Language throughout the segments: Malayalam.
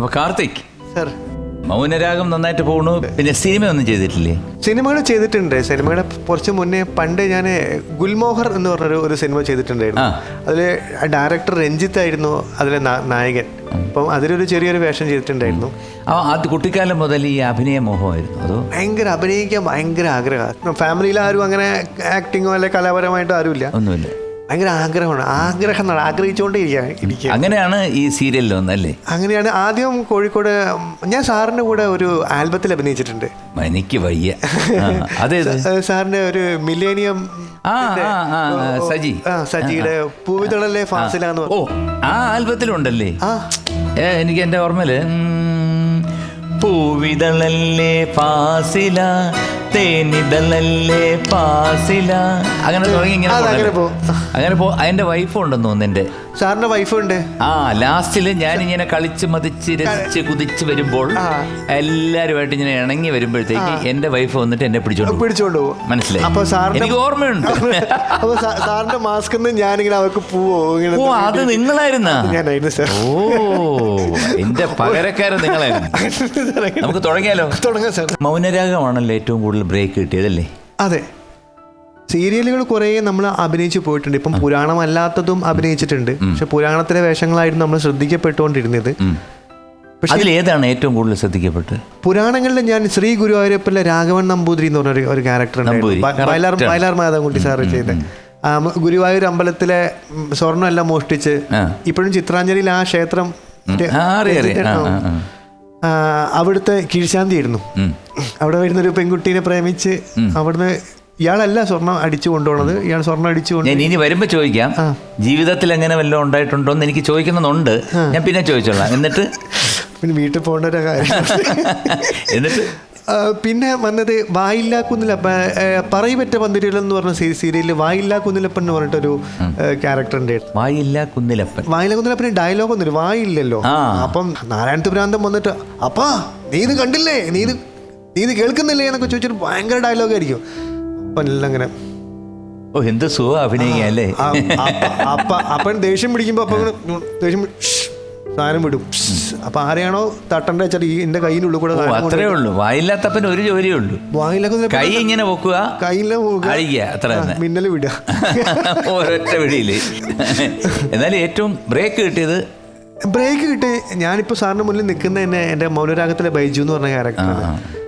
അപ്പൊ കാർത്തിക് സർ. മൗനരാഗം നന്നായിട്ട് പോകണു പിന്നെ സിനിമ ഒന്നും ചെയ്തിട്ടില്ലേ? സിനിമകൾ ചെയ്തിട്ടുണ്ട്. സിനിമയുടെ കുറച്ച് മുന്നേ പണ്ട് ഞാൻ ഗുൽമോഹർ എന്ന് പറഞ്ഞൊരു ഒരു സിനിമ ചെയ്തിട്ടുണ്ടായിരുന്നു. അതിലെ അതിൽ ഡയറക്ടർ രഞ്ജിത്ത് ആയിരുന്നു അതിലെ നായകൻ. അപ്പം അതിലൊരു ചെറിയൊരു വേഷം ചെയ്തിട്ടുണ്ടായിരുന്നു. അത് കുട്ടിക്കാലം മുതൽ ഈ അഭിനയ മോഹമായിരുന്നു അതോ? ഭയങ്കര അഭിനയിക്കാൻ ഭയങ്കര ആഗ്രഹമാണ്. ഫാമിലിയിൽ ആരും അങ്ങനെ ആക്ടിങ്ങോ അല്ലെ കലാപരമായിട്ടോ ആരുമില്ല. ഒന്നുമില്ല. ഭയങ്കര ആഗ്രഹമാണ്. ആഗ്രഹം എന്നാണ് ആഗ്രഹിച്ചുകൊണ്ടേ ഇരിക്കുക ഇരിക്കുക അങ്ങനെയാണ് ഈ സീരിയലിൽ വന്നല്ലേ അങ്ങനെയാണ് ആദ്യം കോഴിക്കോട് ഞാൻ സാറിന്റെ കൂടെ ഒരു ആൽബത്തിൽ അഭിനയിച്ചിട്ടുണ്ട്. എനിക്ക് വയ്യ. അതെ സാറിന്റെ സാറിന്റെ ഒരു മില്ലേനിയം സജി. സജിയുടെ പൂവിതളല്ലേ ഫാസിലാന്ന് ഓ ആ ആൽബത്തിലുണ്ടല്ലേ എനിക്ക് എന്റെ ഓർമ്മയിൽ പൂവിതളല്ലേ പാസില തേനിതളല്ലേ പാസില. അങ്ങനെ തുടങ്ങി ഇങ്ങനെ അത് അങ്ങനെ പോ. അതിന്റെ വൈഫ് ഉണ്ടെന്ന് തോന്നുന്നു എന്റെ സാറിന്റെ വൈഫ് ഉണ്ട്. ആ ലാസ്റ്റിൽ ഞാൻ ഇങ്ങനെ കളിച്ച് മതിച്ച് രസിച്ച് കുതിച്ച് വരുമ്പോൾ. എല്ലാരുമായിട്ട് ഇങ്ങനെ ഇണങ്ങി വരുമ്പോഴത്തേക്ക് എന്റെ വൈഫ് വന്നിട്ട് എന്നെ പിടിച്ചോണ്ട്. പിടിച്ചോണ്ട് പോകും. മനസ്സിലായി? അപ്പൊ സാറിന്റെ എനിക്ക് ഓർമ്മയുണ്ട്. അപ്പൊ സാ- സാറിന്റെ മാസ്ക് ഞാനിങ്ങനെ അവർക്ക് പോവോ ഇങ്ങനെ ഓ അത് നിങ്ങളായിരുന്നാ? ഞാനായിരുന്നു സാർ. ഓ എന്റെ പകരക്കാരൻ നിങ്ങളായിരുന്നു. നമുക്ക് തുടങ്ങിയാലോ? തുടങ്ങാം സാർ. മൗനരാഗമാണല്ലോ ഏറ്റവും കൂടുതൽ ബ്രേക്ക് കിട്ടിയതല്ലേ? അതെ. സീരിയലുകൾ കുറേ നമ്മൾ അഭിനയിച്ചു പോയിട്ടുണ്ട്. ഇപ്പം പുരാണമല്ലാത്തതും അഭിനയിച്ചിട്ടുണ്ട്. പക്ഷെ പുരാണത്തിലെ വേഷങ്ങളായിരുന്നു നമ്മൾ ശ്രദ്ധിക്കപ്പെട്ടുകൊണ്ടിരുന്നത്. ഏതാണ് അതിലേതാണ് ഏറ്റവും കൂടുതൽ ശ്രദ്ധിക്കപ്പെട്ടത്? പുരാണങ്ങളിൽ ഞാൻ ശ്രീ ഗുരുവായൂരപ്പനിലെ രാഘവൻ നമ്പൂതിരി എന്ന് പറഞ്ഞ ഒരു- ക്യാരക്ടർ വയലാർ. വയലാർ മാധവൻകുട്ടി സാറ് ചെയ്ത്. ഗുരുവായൂർ അമ്പലത്തിലെ സ്വർണമെല്ലാം മോഷ്ടിച്ച് ഇപ്പോഴും ചിത്രാഞ്ജലിയിൽ ആ ക്ഷേത്രം അവിടുത്തെ കീഴ്ശാന്തി ആയിരുന്നു അവിടെ വരുന്ന ഒരു പെൺകുട്ടീനെ പ്രേമിച്ച് അവിടുന്ന് ഇയാളല്ല സ്വർണം അടിച്ചു കൊണ്ടുപോണത്. ഇയാൾ സ്വർണം അടിച്ചു കൊണ്ട് ഞാൻ ഇനി വരുമ്പോ ചോദിക്കാം. ജീവിതത്തിൽ എങ്ങനെ വല്ലതും ഉണ്ടായിട്ടുണ്ടോ എന്ന് എനിക്ക് ചോദിക്കണമെന്നുണ്ട് ഞാൻ പിന്നെ ചോദിച്ചോളാം. എന്നിട്ട്? പിന്നെ വീട്ടിൽ പോകേണ്ട ഒരു കാര്യം. എന്നിട്ട്? പിന്നെ വന്നത് വായില്ലാ കുന്നിലപ്പ പറയിപ്പറ്റ പന്തിരികൾ എന്ന് പറഞ്ഞ സീ- സീരിയലിൽ വായില്ലാ കുന്നിലപ്പൻ എന്ന് പറഞ്ഞിട്ടൊരു ക്യാരക്ടർ ഉണ്ട്. വായില്ല കുന്നിലപ്പൻ വായില്ലാ കുന്നിലപ്പന് ഡയലോഗ് ഒന്നും വായില്ലല്ലോ അപ്പം നാരായണത്ത് ഭ്രാന്തം വന്നിട്ട് അപ്പാ നീ ഇത് കണ്ടില്ലേ? നീ ഇത് നീ ഇത് കേൾക്കുന്നില്ലേ? എന്നൊക്കെ ചോദിച്ചിട്ട് ഭയങ്കര ഡയലോഗ് ആയിരിക്കും. എല്ലാം ഓ എന്ത് സുഖം അഭിനയിക്കുക അല്ലേ? അപ്പ- അപ്പ അപ്പൻ ദേഷ്യം പിടിക്കുമ്പോൾ അപ്പം ദേഷ്യം സാധനം വിടും. അപ്പൊ ആരെയാണോ തട്ടണ്ട വെച്ചാൽ ഈ എന്റെ കയ്യിനുള്ളിൽ കൂടെ അത്രേ ഉള്ളൂ. വായില്ലാത്തപ്പൻ ഒരു ജോലിയേ ഉള്ളൂ. വായില്ലാത്ത കൈ ഇങ്ങനെ പൊക്കുക കയ്യിലെ പോകുക അഴിക്കുക അത്ര മിന്നൽ വിടുക. ഒരൊറ്റ വിടിയിൽ എന്നാലും ഏറ്റവും ബ്രേക്ക് കിട്ടിയത്? ബ്രേക്ക് കിട്ടി. ഞാനിപ്പോൾ സാറിന് മുന്നിൽ നിൽക്കുന്ന തന്നെ എന്റെ മൗനരാഗത്തിലെ ബൈജു എന്ന് പറഞ്ഞ ക്യാരക്ടറാണ്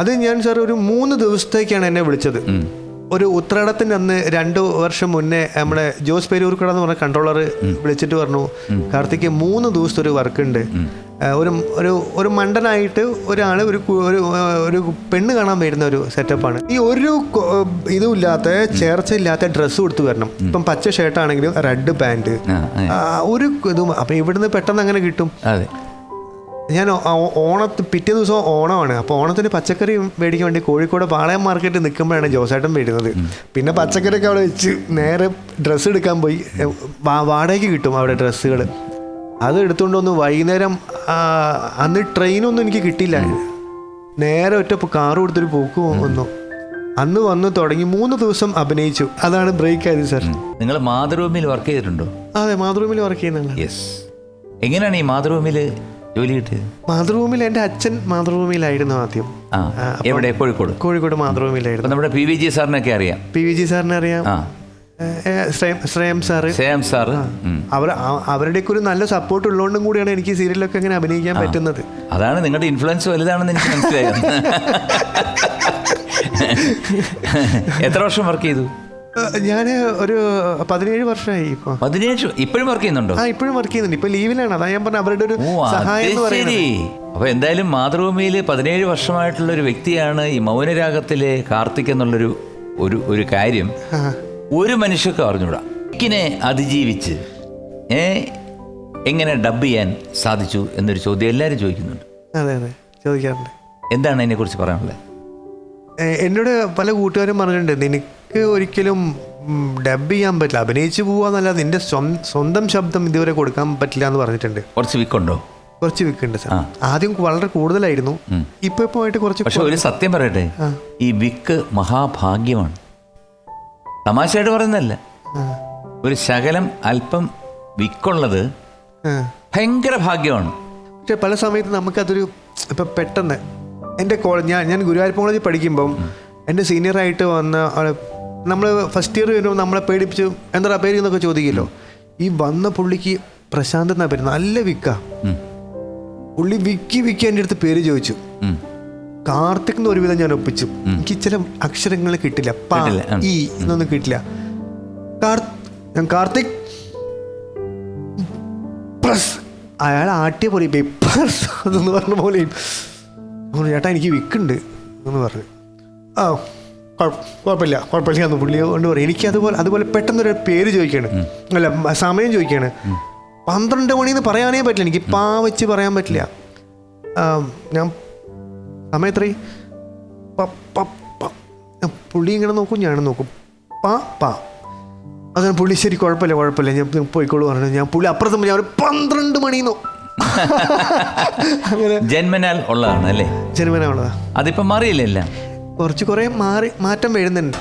അത് ഞാൻ സാർ ഒരു മൂന്ന് ദിവസത്തേക്കാണ് എന്നെ വിളിച്ചത്. ഒരു ഉത്രാടത്തിന്റെ അന്ന് രണ്ട് വർഷം മുന്നേ നമ്മുടെ ജോസ് പേരൂർക്കട എന്ന് പറഞ്ഞ കൺട്രോളർ വിളിച്ചിട്ട് പറഞ്ഞു കാർത്തിക്ക് മൂന്ന് ദിവസത്തെ ഒരു വർക്ക് ഉണ്ട് ഒരു ഒരു ഒരു മണ്ടനായിട്ട് ഒരാൾ ഒരു ഒരു പെണ്ണ് കാണാൻ വരുന്ന ഒരു സെറ്റപ്പാണ്. ഈ ഒരു ഇതുമില്ലാത്ത ചേർച്ചയില്ലാത്ത ഇല്ലാത്ത ചേർച്ച ഇല്ലാത്ത ഡ്രസ്സ് കൊടുത്തു വരണം. ഇപ്പം പച്ച ഷർട്ടാണെങ്കിലും റെഡ് പാന്റ് ഒരു ഇതും അപ്പം ഇവിടുന്ന് പെട്ടെന്ന് അങ്ങനെ കിട്ടും. ഞാൻ ഓണത്ത് പിറ്റേ ദിവസം ഓണമാണ്. അപ്പോൾ ഓണത്തിന് പച്ചക്കറി മേടിക്കാൻ വേണ്ടി കോഴിക്കോട് പാളയം മാർക്കറ്റിൽ നിൽക്കുമ്പോഴാണ് ജോസേട്ടൻ വരുന്നത്. പിന്നെ പച്ചക്കറിയൊക്കെ അവിടെ വെച്ച് നേരെ ഡ്രസ്സ് എടുക്കാൻ പോയി. വാടകയ്ക്ക് കിട്ടും അവിടെ ഡ്രസ്സുകൾ അത് എടുത്തുകൊണ്ട് വന്ന് വൈകുന്നേരം അന്ന് ട്രെയിനൊന്നും എനിക്ക് കിട്ടിയില്ല. നേരെ ഒറ്റ കാറ് കൊടുത്തൊരു പോക്ക് വന്നു. അന്ന് വന്ന് തുടങ്ങി മൂന്ന് ദിവസം അഭിനയിച്ചു. അതാണ് ബ്രേക്ക് ആയത് സാർ. നിങ്ങൾ മാതൃഭൂമിയിൽ വർക്ക് ചെയ്തിട്ടുണ്ടോ? അതെ മാതൃഭൂമിയിൽ വർക്ക് ചെയ്യുന്നുണ്ട് യെസ്. എങ്ങനെയാണ് ഈ മാതൃഭൂമിയിൽ ജോലി കിട്ടിയത്? മാതൃഭൂമിയിൽ എന്റെ അച്ഛൻ മാതൃഭൂമിയിലായിരുന്നു ആദ്യം. ആ എവിടെ? കോഴിക്കോട്? കോഴിക്കോട് മാതൃഭൂമിയിലായിരുന്നു. നമ്മുടെ പി വി ജി സാറിനൊക്കെ അറിയാം. പി വി ജി സാറിനെ അറിയാം ആ sir Shreyam sir same sir അവർ അവരുടെ അവരുടെയൊക്കെ ഒരു നല്ല സപ്പോർട്ട് ഉള്ളതുകൊണ്ടും കൂടിയാണ് എനിക്ക് സീരിയലൊക്കെ ഇങ്ങനെ അഭിനയിക്കാൻ പറ്റുന്നത്. അതാണ് നിങ്ങളുടെ ഇൻഫ്ലുവൻസ് വലുതാണെന്ന് എനിക്ക് മനസ്സിലായത് എത്ര വർഷം വർക്ക് ചെയ്തു? ഞാൻ ഒരു പതിനേഴ് വർഷമായി ഇപ്പൊ. പതിനേഴ് ഇപ്പോഴും വർക്ക് ചെയ്യുന്നുണ്ടോ? ആ ഇപ്പോഴും വർക്ക് ചെയ്യുന്നുണ്ട്. ഇപ്പൊ ലീവിലാണ് അതാ ഞാൻ പറഞ്ഞ അവരുടെ ഒരു സഹായം എന്ന് പറയുന്നത്. അപ്പൊ എന്തായാലും മാതൃഭൂമിയിൽ പതിനേഴ് വർഷമായിട്ടുള്ള ഒരു വ്യക്തിയാണ് ഈ മൗനരാഗത്തിലെ കാർത്തിക് എന്നുള്ളൊരു ഒരു ഒരു കാര്യം ഒരു മനുഷ്യർക്ക് അറിഞ്ഞൂടാ. ഇക്കിനെ അതിജീവിച്ച് ഏ എങ്ങനെ ഡബ് ചെയ്യാൻ സാധിച്ചു എന്നൊരു ചോദ്യം എല്ലാവരും ചോദിക്കുന്നുണ്ട്. അതെ അതെ. ചോദിക്കാറുണ്ട്. എന്താണ് അതിനെക്കുറിച്ച് പറയാനുള്ളത്? എന്നോട് പല കൂട്ടുകാരും പറഞ്ഞിട്ടുണ്ട് നിനക്ക് ഒരിക്കലും ഡബ് ചെയ്യാൻ പറ്റില്ല. അഭിനയിച്ച് പോവാന്നല്ല നിന്റെ സ്വന്തം ശബ്ദം ഇതുവരെ കൊടുക്കാൻ പറ്റില്ല എന്ന് പറഞ്ഞിട്ടുണ്ട്. കുറച്ച് വിക്കുണ്ടോ? കുറച്ച് വിക്കുണ്ട് സാർ. ആദ്യം വളരെ കൂടുതലായിരുന്നു. ഇപ്പൊ ഇപ്പൊ ആയിട്ട് കുറച്ച് പക്ഷെ ഒരു സത്യം പറയട്ടെ. ഈ വിക്ക് മഹാഭാഗ്യമാണ്. തമാശയായിട്ട് പറയുന്നതല്ല. ഒരു ശകലം അല്പം വിക്കുള്ളത്. ഭയങ്കര ഭാഗ്യമാണ്. പക്ഷെ പല സമയത്ത് നമുക്കതൊരു ഇപ്പം പെട്ടെന്ന് എന്റെ കോളേജ് ഞാൻ ഞാൻ ഗുരുവായൂർ കോളേജിൽ പഠിക്കുമ്പം എന്റെ സീനിയറായിട്ട് വന്ന നമ്മൾ ഫസ്റ്റ് ഇയർ വരുമ്പോൾ നമ്മളെ പേടിപ്പിച്ച് എന്താ പേര് എന്നൊക്കെ ചോദിക്കല്ലോ. ഈ വന്ന പുള്ളിക്ക് പ്രശാന്ത് എന്നാ പേര്? നല്ല വിക്ക. പുള്ളി വിക്കി വിക്കി എന്റെ അടുത്ത് പേര് ചോദിച്ചു. കാർത്തിക് എന്ന് ഒരുവിധം ഞാൻ ഒപ്പിച്ചു. എനിക്ക് ചില അക്ഷരങ്ങൾ കിട്ടില്ല. പ. ഈ എന്നൊന്നും കിട്ടില്ല. കാർ- ഞാൻ കാർത്തിക്. പ്രസ്. അയാൾ ആട്ടിയ പോലെ പറഞ്ഞ പോലെയും ചേട്ടാ എനിക്ക് വിക്കുണ്ട്. എന്ന് പറഞ്ഞു. ആ. കുഴപ്പമില്ല കുഴപ്പമില്ല എന്ന് പുള്ളി കൊണ്ട് പറയും. എനിക്ക് അതുപോലെ അതുപോലെ പെട്ടെന്നൊരു പേര് ചോദിക്കുകയാണ്. അല്ല സമയം ചോദിക്കുകയാണ്. പന്ത്രണ്ട് മണിന്ന് പറയാനേ പറ്റില്ല. എനിക്ക് പാ വെച്ച് പറയാൻ പറ്റില്ല. ഞാൻ സമയം എത്രയും പുള്ളി ഇങ്ങനെ നോക്കും ഞാൻ നോക്കും. പാ പാ. അങ്ങനെ പുള്ളി ശരി കുഴപ്പമില്ല കുഴപ്പമില്ല. ഞാൻ പോയിക്കോളൂ പറഞ്ഞു ഞാൻ പുള്ളി അപ്പുറത്ത് ഞാൻ ഒരു പന്ത്രണ്ട് മണിന്നോ. അങ്ങനെ ജന്മനാൽ ഉള്ളതാണ് അല്ലേ? ജന്മനാണതാ അതിപ്പോ മാറിയില്ല കുറച്ച് കുറേ മാറി മാറ്റം വരുന്നുണ്ട്.